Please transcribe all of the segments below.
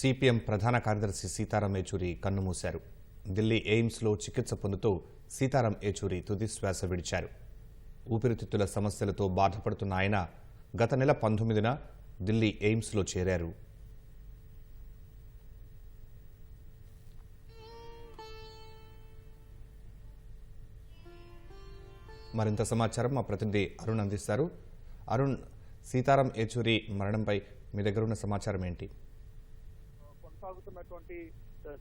CPM ప్రధాన కార్యదర్శి సీతారాం ఏచూరి కన్నుమూశారు. ఢిల్లీ ఎయిమ్స్లో చికిత్స పొందుతూ సీతారాం ఏచూరి తుది శ్వాస విడిచారు. ఊపిరితిత్తుల సమస్యలతో బాధపడుతున్న ఆయన గత నెల పంతొమ్మిదిన ఢిల్లీ ఎయిమ్స్లో చేరారు. మరింత సమాచారం మా ప్రతినిధి అరుణ్ అందిస్తారు. అరుణ్ సీతారాం ఏచూరి మరణంపై మీ దగ్గర ఉన్న సమాచారం ఏంటి? సాగుతున్నటువంటి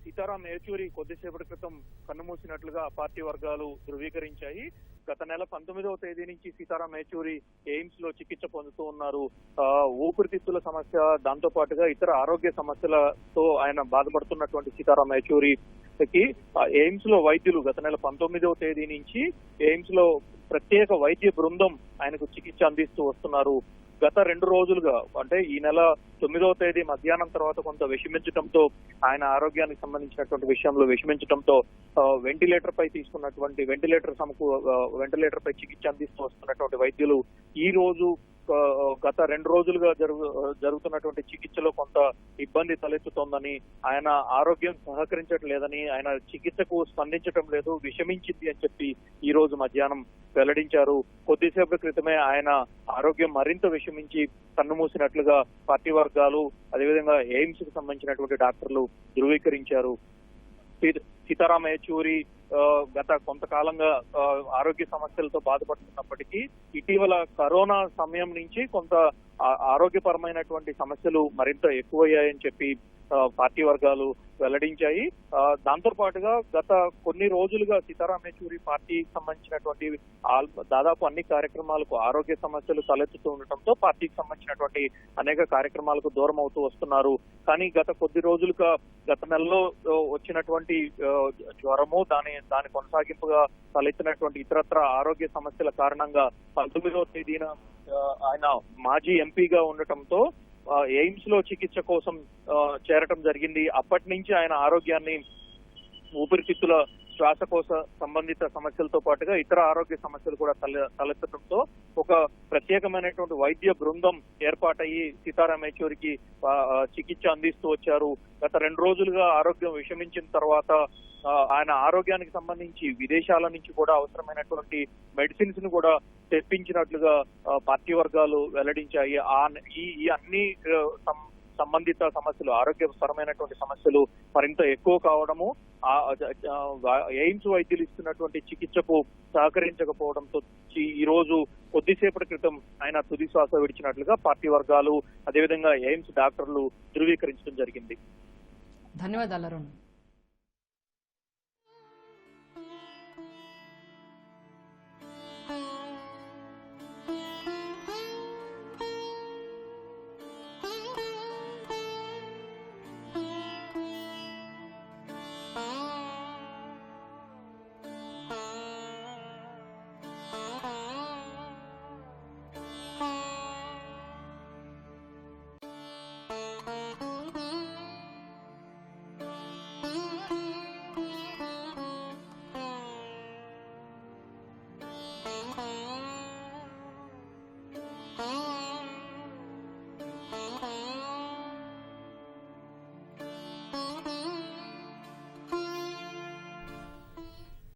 సీతారాం ఏచూరి కొద్దిసేపటి క్రితం కన్నుమూసినట్లుగా పార్టీ వర్గాలు ధృవీకరించాయి. గత నెల పంతొమ్మిదవ తేదీ నుంచి సీతారాం ఏచూరి ఎయిమ్స్లో చికిత్స పొందుతూ ఉన్నారు. ఊపిరితిత్తుల సమస్య దాంతో పాటుగా ఇతర ఆరోగ్య సమస్యలతో ఆయన బాధపడుతున్నటువంటి సీతారాం ఏచూరికి ఆ, ఎయిమ్స్లో వైద్యులు గత నెల పంతొమ్మిదవ తేదీ నుంచి ఎయిమ్స్లో ప్రత్యేక వైద్య బృందం ఆయనకు చికిత్స అందిస్తూ వస్తున్నారు. గత రెండు రోజులుగా అంటే ఈ నెల తొమ్మిదవ తేదీ మధ్యాహ్నం తర్వాత కొంత విషమించడంతో ఆయన ఆరోగ్యానికి సంబంధించినటువంటి విషయంలో విషమించడంతో వెంటిలేటర్ పై తీసుకున్నటువంటి వెంటిలేటర్ సమకు వెంటిలేటర్ పై చికిత్స అందిస్తూ వస్తున్నటువంటి వైద్యులు ఈ రోజు గత రెండు రోజులుగా జరుగు జరుగుతున్నటువంటి చికిత్సలో కొంత ఇబ్బంది తలెత్తుతోందని ఆయన ఆరోగ్యం సహకరించట్లేదని ఆయన చికిత్సకు స్పందించడం లేదు విషమించింది అని చెప్పి ఈ రోజు మధ్యాహ్నం వెల్లడించారు. కొద్దిసేపటి క్రితమే ఆయన ఆరోగ్యం మరింత విషమించి కన్నుమూసినట్లుగా పార్టీ వర్గాలు అదేవిధంగా ఎయిమ్స్కు సంబంధించినటువంటి డాక్టర్లు ధృవీకరించారు. సీ- సీతారాం గత కొంతకాలంగా ఆరోగ్య సమస్యలతో బాధపడుతున్నప్పటికీ ఇటీవల కరోనా సమయం నుంచి కొంత ఆరోగ్యపరమైనటువంటి సమస్యలు మరింత ఎక్కువయ్యాయని చెప్పి పార్టీ వర్గాలు వెల్లడించాయి. దాంతో పాటుగా గత కొన్ని రోజులుగా సీతారాం యేచూరి పార్టీకి సంబంధించినటువంటి దాదాపు అన్ని కార్యక్రమాలకు ఆరోగ్య సమస్యలు తలెత్తుతూ ఉండటంతో పార్టీకి సంబంధించినటువంటి అనేక కార్యక్రమాలకు దూరం అవుతూ వస్తున్నారు. కానీ గత కొద్ది రోజులుగా గత నెలలో వచ్చినటువంటి జ్వరము దాని దాని కొనసాగింపుగా తలెత్తినటువంటి ఇతరత్ర ఆరోగ్య సమస్యల కారణంగా పంతొమ్మిదవ తేదీన ఆయన మాజీ ఎంపీగా ఉండటంతో ఎయిమ్స్లో చికిత్స కోసం చేరటం జరిగింది. అప్పటి నుంచి ఆయన ఆరోగ్యాన్ని ఊపిరితిత్తుల శ్వాసకోశ సంబంధిత సమస్యలతో పాటుగా ఇతర ఆరోగ్య సమస్యలు కూడా తల తలెత్తడంతో ఒక ప్రత్యేకమైనటువంటి వైద్య బృందం ఏర్పాటయ్యి సీతారాం యేచూరికి చికిత్స అందిస్తూ వచ్చారు. గత రెండు రోజులుగా ఆరోగ్యం విషమించిన తర్వాత ఆయన ఆరోగ్యానికి సంబంధించి విదేశాల నుంచి కూడా అవసరమైనటువంటి మెడిసిన్స్ను కూడా తెప్పించినట్లుగా పార్టీ వర్గాలు వెల్లడించాయి. ఆ ఈ అన్ని సం- సంబంధిత సమస్యలు ఆరోగ్యపరమైనటువంటి సమస్యలు మరింత ఎక్కువ కావడము ఎయిమ్స్ వైద్యులు ఇస్తున్నటువంటి చికిత్సకు సహకరించకపోవడంతో ఈ రోజు కొద్దిసేపటి క్రితం ఆయన తుది శ్వాస విడిచినట్లుగా పార్టీ వర్గాలు అదేవిధంగా ఎయిమ్స్ డాక్టర్లు ధృవీకరించడం జరిగింది. ధన్యవాదాలు అరుణ్.